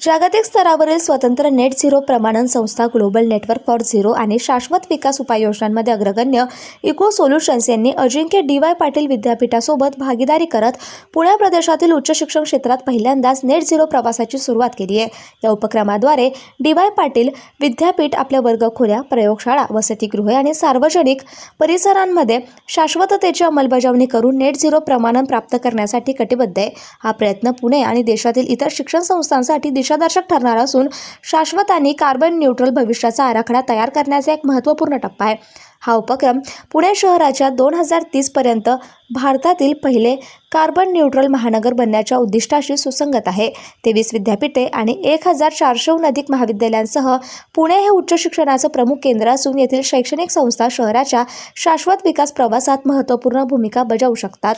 जागतिक स्तरावरील स्वतंत्र नेट झिरो प्रमाणन संस्था ग्लोबल नेटवर्क फॉर झिरो आणि शाश्वत विकास उपाययोजनांमध्ये अग्रगण्य इको सोल्युशन्स यांनी अजिंक्य डी वाय पाटील विद्यापीठासोबत भागीदारी करत पुणे प्रदेशातील उच्च शिक्षण क्षेत्रात पहिल्यांदाच नेट झिरो प्रवासाची सुरुवात केली आहे. या उपक्रमाद्वारे डी वाय पाटील विद्यापीठ आपल्या वर्गखोल्या प्रयोगशाळा वसतिगृहे आणि सार्वजनिक परिसरांमध्ये शाश्वततेची अंमलबजावणी करून नेट झिरो प्रमाणन प्राप्त करण्यासाठी कटिबद्ध आहे. हा प्रयत्न पुणे आणि देशातील इतर शिक्षण संस्थांसाठी दिशादर्शक ठरणार असून शाश्वत आणि कार्बन न्यूट्रल भविष्याचा आराखडा तयार करण्याचा एक महत्त्वपूर्ण टप्पा आहे. हा उपक्रम पुणे शहराच्या दोन हजार तीसपर्यंत भारतातील पहिले कार्बन न्यूट्रल महानगर बनण्याच्या उद्दिष्टाशी सुसंगत आहे. तेवीस विद्यापीठे आणि एक हजार चारशेहून अधिक महाविद्यालयांसह पुणे हे उच्च शिक्षणाचं प्रमुख केंद्र असून येथील शैक्षणिक संस्था शहराच्या शाश्वत विकास प्रवासात महत्त्वपूर्ण भूमिका बजावू शकतात.